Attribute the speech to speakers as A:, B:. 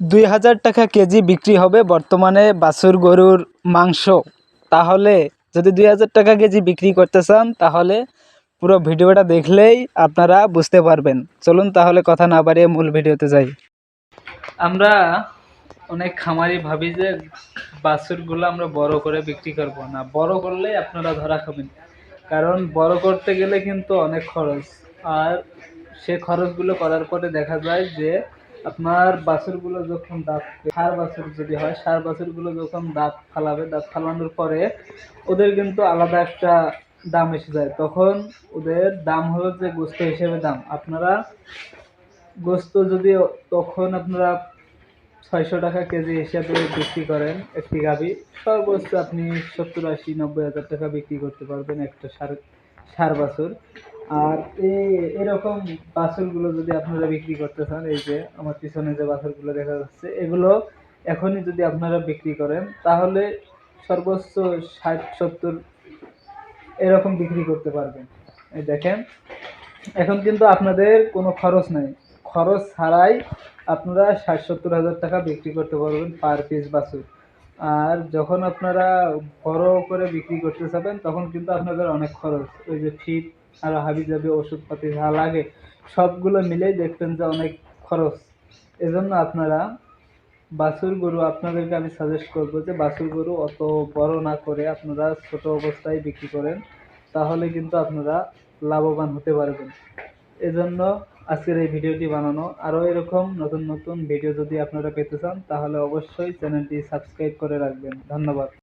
A: দুই হাজার টাকা কেজি বিক্রি হবে বর্তমানে বাছুর গরুর মাংস। তাহলে যদি দুই হাজার টাকা কেজি বিক্রি করতে চান, তাহলে পুরো ভিডিওটা দেখলেই আপনারা বুঝতে পারবেন। চলুন তাহলে কথা না বাড়িয়ে মূল ভিডিওতে যাই। আমরা অনেক খামারি ভাবি যে বাছুরগুলো আমরা বড় করে বিক্রি করব না। বড় করলেই আপনারা ধরা খাবেন। কারণ বড় করতে গেলে কিন্তু অনেক খরচ। আর সে খরচগুলো করার পরে দেখা যায় যে আপনার বাছুরগুলো যখন দাঁত, সার বাছুর যদি হয়, সার বাছুরগুলো যখন দাঁত ফালাবে, দাঁত ফালানোর পরে ওদের কিন্তু আলাদা একটা দাম এসে যায়। তখন ওদের দাম হলো যে গোস্ত হিসেবে দাম। আপনারা গোস্ত যদি তখন আপনারা ছয়শো টাকা কেজি হিসাবে বিক্রি করেন একটি গাভি, সর্বোচ্চ আপনি সত্তর আশি নব্বই হাজার টাকা বিক্রি করতে পারবেন একটা সার সার বাছুর। আর এই এরকম বাছুরগুলো যদি আপনারা বিক্রি করতে চান, এই যে আমার পিছনে যে বাছুরগুলো দেখা যাচ্ছে, এগুলো এখনই যদি আপনারা বিক্রি করেন, তাহলে সর্বোচ্চ ষাট, সত্তর এরকম বিক্রি করতে পারবেন। এই দেখেন, এখন কিন্তু আপনাদের কোনো খরচ নাই। খরচ ছাড়াই আপনারা ষাট, সত্তর হাজার টাকা বিক্রি করতে পারবেন পার পিস বাছুর। আর যখন আপনারা বড় করে বিক্রি করতে যাবেন, তখন কিন্তু আপনাদের অনেক খরচ। ওই যে ফিট আর হাবি যাবে ওষুধপাতি যা লাগে, সবগুলো মিলেই দেখবেন যে অনেক খরচ। এজন্য আপনারা বাছুর গরু, আপনাদেরকে আমি সাজেস্ট করব যে বাছুর গরু অত বড় না করে আপনারা ছোট অবস্থায় বিক্রি করেন, তাহলে কিন্তু আপনারা লাভবান হতে পারবেন। এজন্য আজকের এই ভিডিওটি বানানো। আরও এরকম নতুন নতুন ভিডিও যদি আপনারা পেতে চান, তাহলে অবশ্যই চ্যানেলটি সাবস্ক্রাইব করে রাখবেন। ধন্যবাদ।